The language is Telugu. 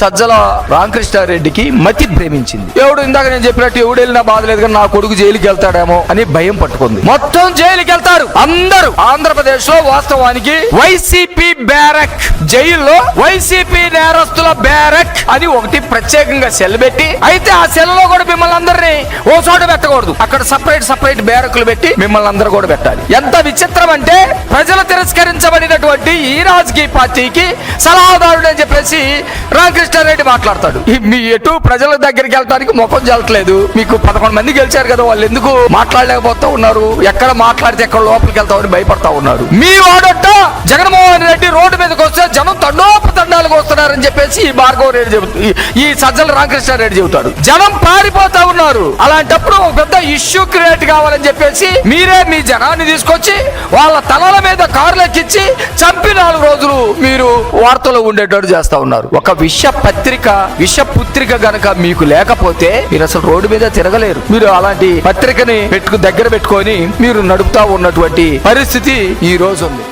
సజ్జల రామకృష్ణారెడ్డికి మతి ప్రేమించింది. ఎవడు ఇందాక నేను చెప్పినట్టు ఎవడు వెళ్ళినా బాధ లేదు కానీ నా కొడుకు జైలుకి వెళ్తాడేమో అని భయం పట్టుకుంది. మొత్తం జైలుకి వెళ్తారు అందరూ. ఆంధ్రప్రదేశ్లో వాస్తవానికి వైసీపీ బ్యారక్ జైల్లో వైసీపీ నేరస్తుల బ్యారక్. అని ఒకటి ప్రత్యేకంగా సెల్ పెట్టి అయితే ఆ సెల్లో కూడా మిమ్మల్ని అందరినీ ఓ చోట పెట్టకూడదు. అక్కడ సపరేట్ సపరేట్ బ్యారక్లు పెట్టి మిమ్మల్ని అందరూ కూడా పెట్టాలి. ఎంత విచిత్రం అంటే ప్రజలు తిరస్కరించబడినటువంటి ఈ రాజకీయ పార్టీకి సలహాదారుడు అని చెప్పేసి రామకృష్ణారెడ్డి మాట్లాడతాడు. మీ ఎటు ప్రజల దగ్గరికి వెళ్ళడానికి ముఖం జల్లట్లేదు. మీకు పదకొండు మంది గెలిచారు కదా వాళ్ళు ఎందుకు మాట్లాడలేకపోతా ఉన్నారు? ఎక్కడ మాట్లాడితే ఎక్కడ లోపలికి వెళ్తామని భయపడతా ఉన్నారు. మీ వాడొట్ట జగన్మోహన్ రెడ్డి రోడ్డు మీదకి వస్తే జనం తండోపతండాలకు వస్తున్నారని చెప్పేసి ఈ భార్గవ రెడ్డి చెబుతూ ఈ- సజ్జల సజ్జల రామకృష్ణారెడ్డి చెబుతాడు. జనం పారిపోతా ఉన్నారు. అలాంటప్పుడు ఒక పెద్ద ఇష్యూ క్రియేట్ కావాలని చెప్పేసి మీరే మీ జనాన్ని తీసుకొచ్చి వాళ్ళ తలల మీద కార్లు ఎక్కించి చంపి నాలుగు రోజులు మీరు వార్తలో ఉండేటట్టు చేస్తా ఉన్నారు. ఒక విష పత్రిక విష పుత్రిక గనక మీకు లేకపోతే మీరు అసలు రోడ్డు మీద తిరగలేరు. మీరు అలాంటి పత్రికని పెట్టుకు దగ్గర పెట్టుకొని మీరు నడుపుతా ఉన్నటువంటి పరిస్థితి ఈ రోజు ఉంది.